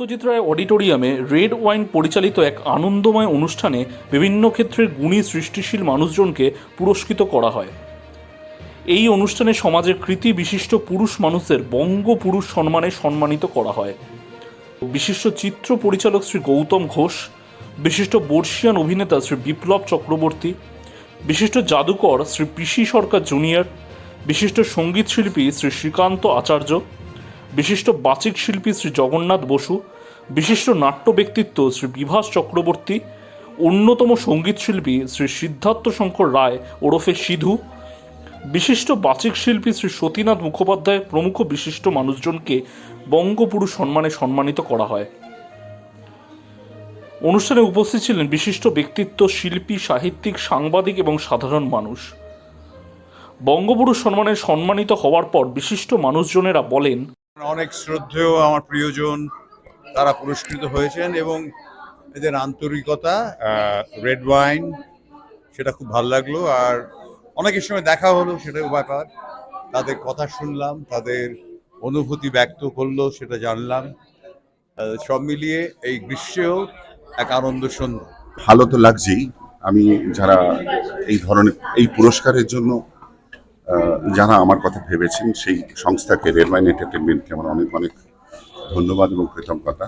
সত্যজিৎ রায় অডিটোরিয়ামে red wine পরিচালিত এক আনন্দময় অনুষ্ঠানে বিভিন্ন ক্ষেত্রের গুণী সৃষ্টিশীল মানুষজনকে পুরস্কৃত করা হয়। এই অনুষ্ঠানে সমাজের কৃতি বিশিষ্ট পুরুষ মানুষদের বঙ্গপুরুষ সম্মানে সম্মানিত করা হয়। বিশিষ্ট চিত্র পরিচালক শ্রী গৌতম ঘোষ, বিশিষ্ট বর্ষিয়ান অভিনেতা শ্রী বিপ্লব চক্রবর্তী, বিশিষ্ট জাদুকর শ্রী পিসি সরকার জুনিয়র, বিশিষ্ট সংগীত শিল্পী শ্রী শ্রীকান্ত আচার্য, বিশিষ্ট বাচিক শিল্পী শ্রী জগন্নাথ বসু বিশিষ্ট নাট্য ব্যক্তিত্ব শ্রী বিভাস চক্রবর্তী, অন্যতম সংগীত শিল্পী শ্রী সিদ্ধার্থ শঙ্কর রায় ওরফে সিধু, বিশিষ্ট বাচিক শিল্পী শ্রী সতীনাথ মুখোপাধ্যায় প্রমুখ বিশিষ্ট মানুষজনকে বঙ্গপুরুষ সম্মানে সম্মানিত করা হয়। অনুষ্ঠানে উপস্থিত ছিলেন বিশিষ্ট ব্যক্তিত্ব, শিল্পী, সাহিত্যিক, সাংবাদিক এবং সাধারণ মানুষ। বঙ্গপুরুষ সম্মানে সম্মানিত হওয়ার পর বিশিষ্ট মানুষজনেরা বলেন, অনেক শ্রদ্ধেয় আমার প্রিয়জন তারা পুরস্কৃত হয়েছেন এবং এদের আন্তরিকতা রেড ওয়াইন সেটা খুব ভালো লাগল। আর অনেকের সঙ্গে দেখা হলো, সেটাও ব্যাপার। তাদের কথা শুনলাম, তাদের অনুভূতি ব্যক্ত করল, সেটা জানলাম। সব মিলিয়ে এই গ্রীষ্মেও এক আনন্দ সন্ধ্যা ভালো তো লাগছেই। আমি যারা এই ধরনের, এই পুরস্কারের জন্য যারা আমার কথা ভেবেছেন, সেই সংস্থাকে রেলওয়াইন এন্টারটেনমেন্টকে আমার অনেক অনেক ধন্যবাদ এবং কৃতজ্ঞতা।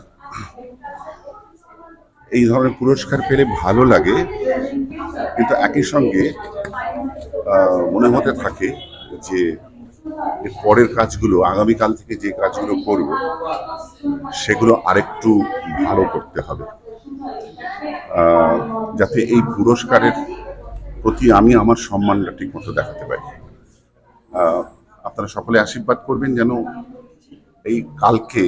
এই ধরনের পুরস্কার পেলে ভালো লাগে, কিন্তু একই সঙ্গে মনে হতে থাকে যে এর পরের কাজগুলো, আগামীকাল থেকে যে কাজগুলো করব, সেগুলো আরেকটু ভালো করতে হবে। যাতে এই পুরস্কারের প্রতি আমি আমার সম্মানটা ঠিকমতো দেখাতে পারি। আপনারা সকলে আশীর্বাদ করবেন যেন এই কালকে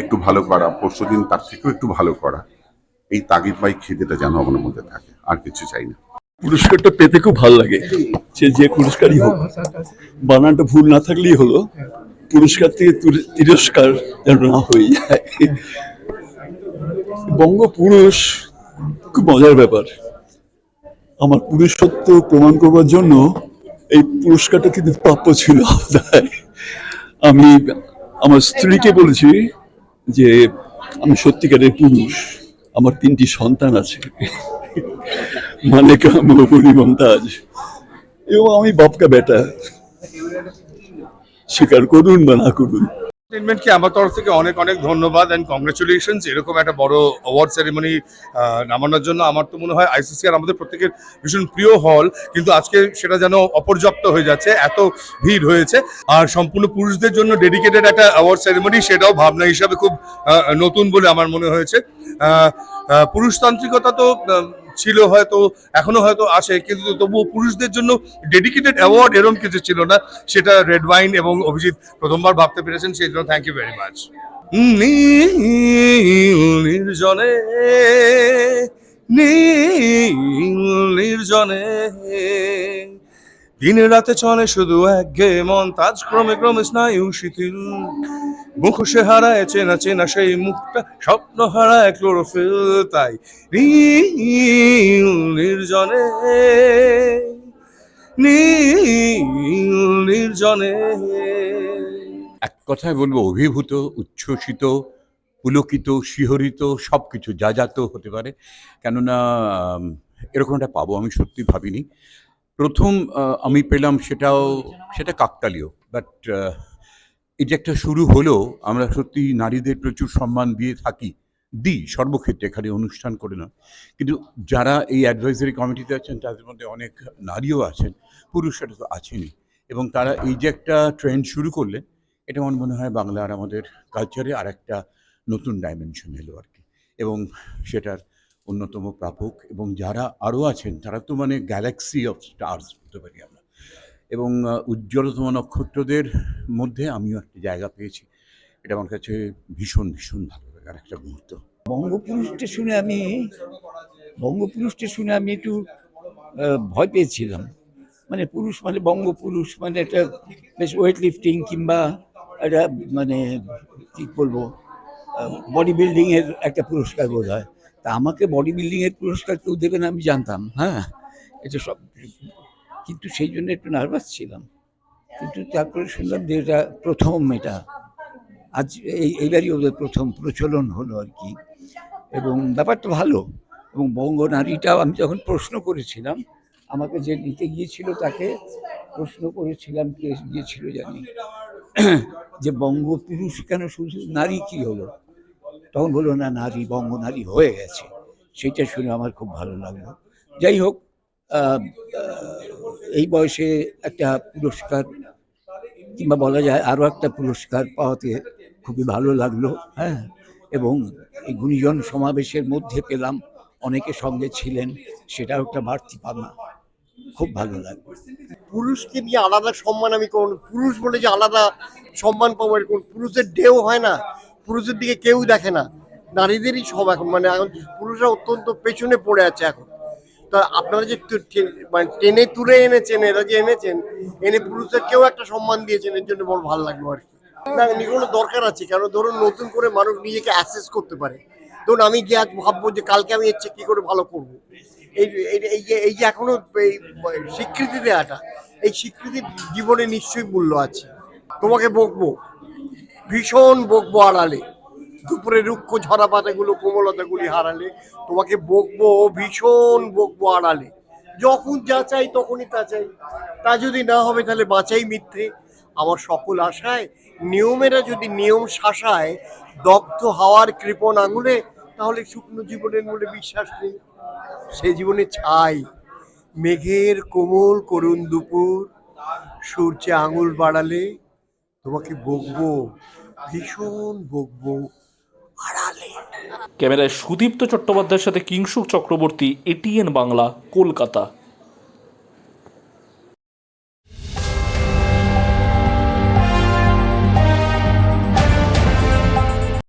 একটু ভালো করা পরশু দিন তার থেকেও একটু ভালো করা। এই তাগিদ বাই খিদেটা যেন আমার মধ্যে থাকে, আর কিছু চাই না। পুরস্কারটা পেতে খুব ভালো লাগে। সে যে পুরস্কারই হোক, বানানটা ভুল না থাকলেই হলো, পুরস্কার থেকে তিরস্কার যেন না হয়ে যায়। বঙ্গপুরুষ, খুব মজার ব্যাপার। আমার পুরুষত্ব প্রমাণ করবার জন্য এই পুরস্কারটা কিন্তু প্রাপ্য ছিল আমি আমার স্ত্রীকে বলেছি যে আমি সত্যিকারের পুরুষ, আমার তিনটি সন্তান আছে। মানে মনি মমতাজ এবং আমি বাপকা বেটা। স্বীকার করুন বা না করুন। এন্টারটেনমেন্টকে আমার তরফ থেকে অনেক অনেক ধন্যবাদ অ্যান্ড কংগ্রেচুলেশনস এরকম একটা বড় অ্যাওয়ার্ড সেরেমনি নামানোর জন্য আমার তো মনে হয় আইসিসি আর আমাদের প্রত্যেকের ভীষণ প্রিয় হল কিন্তু আজকে সেটা যেন অপর্যাপ্ত হয়ে যাচ্ছে, এত ভিড় হয়েছে। আর সম্পূর্ণ পুরুষদের জন্য ডেডিকেটেড একটা অ্যাওয়ার্ড সেরেমনি সেটাও ভাবনা হিসাবে খুব নতুন বলে আমার মনে হয়েছে। পুরুষতান্ত্রিকতা তো ছিল হয়তো, এখনও হয়তো আসে কিন্তু তবুও পুরুষদের জন্য ডেডিকেটেড অ্যাওয়ার্ড এরকম কিছু ছিল না। সেটা রেড ওয়াইন এবং অভিজিৎ প্রথমবার ভাবতে পেরেছেন, সেই জন্য থ্যাংক ইউ ভেরি মাচ নির্জনে নির্জনে দিনে রাতে চলে শুধু একঘে মন তাজ ক্রমে ক্রমে স্নায়ু শিথিল। মুখোশে হারায়, চেনা চেনা সেই মুখটা, স্বপ্ন হারায় ক্লোরোফিল, তাই নির্জনে নির্জনে। এক কথায় বলব, অভিভূত, উচ্ছ্বসিত, পুলকিত, শিহরিত সব কিছু যা যা তো হতে পারে। কেননা এরকম একটা পাবো আমি সত্যি ভাবিনি। প্রথম আমি পেলাম সেটাও, সেটা কাকতালীয় বাট যে একটা শুরু হলো আমরা সত্যি নারীদের প্রচুর সম্মান দিয়ে থাকি, দিই সর্বক্ষেত্রে এখানে অনুষ্ঠান করে না কিন্তু যারা এই অ্যাডভাইজারি কমিটিতে আছেন, তাদের মধ্যে অনেক নারীও আছেন, পুরুষরা তো আছেনই। এবং তারা এই যে একটা ট্রেন্ড শুরু করলেন, এটা আমার মনে হয় বাংলা আর আমাদের কালচারে আর একটা নতুন ডাইমেনশন এলো আর কি। এবং সেটার অন্যতম প্রাপক এবং যারা আরও আছেন, তারা তো মানে গ্যালাক্সি অফ স্টার্স বলতে পারি আমরা। এবং উজ্জ্বলতম নক্ষত্রদের মধ্যে আমিও একটা জায়গা পেয়েছি। এটা আমার কাছে ভীষণ ভীষণ ভালো লাগার একটা মুহূর্ত। বঙ্গপুরুষটা শুনে আমি বঙ্গপুরুষটা শুনে আমি একটু ভয় পেয়েছিলাম। মানে পুরুষ মানে বঙ্গপুরুষ মানে একটা বেশ ওয়েট লিফটিং কিংবা একটা মানে কি বলব বডি বিল্ডিংয়ের একটা পুরস্কার বোধ হয় তা আমাকে বডি বিল্ডিংয়ের পুরস্কার কেউ দেবে না আমি জানতাম হ্যাঁ? এটা সব কিন্তু সেই জন্য একটু নার্ভাস ছিলাম। কিন্তু তারপরে শুনলাম যে এটা প্রথম এটা। আজ এই, এইবারই ওদের প্রথম প্রচলন হলো আর কি। এবং ব্যাপারটা ভালো। এবং বঙ্গ নারীটাও আমি যখন প্রশ্ন করেছিলাম, আমাকে যে নিতে গিয়েছিল তাকে প্রশ্ন করেছিলাম কে গিয়েছিল জানি। যে বঙ্গ পুরুষ কেন শুধু নারী কি হলো? তখন বলল, না, নারী, বঙ্গ নারী হয়ে গেছে। সেটা শুনে আমার খুব ভালো লাগল। যাই হোক এই বয়সে একটা পুরস্কার কিংবা বলা যায় আরও একটা পুরস্কার পাওয়াতে খুবই ভালো লাগল হ্যাঁ। এবং এই গুণীজন সমাবেশের মধ্যে পেলাম, অনেকে সঙ্গে ছিলেন, সেটাও একটা বাড়তি পাওনা। খুব ভালো লাগল। পুরুষকে নিয়ে আলাদা সম্মান আমি কোন পুরুষ বলে যে আলাদা সম্মান পাবো এরকম পুরুষের ঢেউ হয় না। পুরুষের দিকে কেউ দেখে না। নারীদেরই সব এখন মানে এখন পুরুষরা অত্যন্ত পেছনে পড়ে আছে এখন। তা আপনারা যে মানে টেনে তুলে এনেছেন, এরা যে এনেছেন, এনে পুরুষদের কেউ একটা সম্মান দিয়েছেন, এর জন্য বড় ভালো লাগল আর কি। না দরকার আছে, কারণ ধরুন নতুন করে মানুষ নিজেকে অ্যাসেস করতে পারে। ধরুন আমি গিয়ে আজ ভাববো যে কালকে আমি এর কি করে ভালো করব? এই এই- এই যে এই যে এখনও এই স্বীকৃতি দেওয়াটা এই স্বীকৃতির জীবনে নিশ্চয়ই মূল্য আছে। তোমাকে বকবো, ভীষণ বকবো আড়ালে। দুপুরে রুক্ষ ঝরা পাতাগুলো কোমলতাগুলি হারালে, তোমাকে বকবো ভীষণ বকবো আড়ালে। যখন যা চাই তখনই তা চাই। তা যদি না হবে তাহলে বাঁচাই মিথ্যে আমার সকল আশায়, নিয়মেরা যদি নিয়ম শাসায়, দগ্ধ হাওয়ার কৃপণ আঙুলে, তাহলে শুকনো জীবনের মূলে বিশ্বাস নেই। সে জীবনে ছাই। মেঘের কোমল করুণ দুপুর, সূর্যে আঙুল বাড়ালে তোমাকে বকবো, ভীষণ বকবো। ক্যামেরায় সুদীপ্ত চট্টোপাধ্যায়ের সাথে কিংশুক চক্রবর্তী এটিএন বাংলা কলকাতা।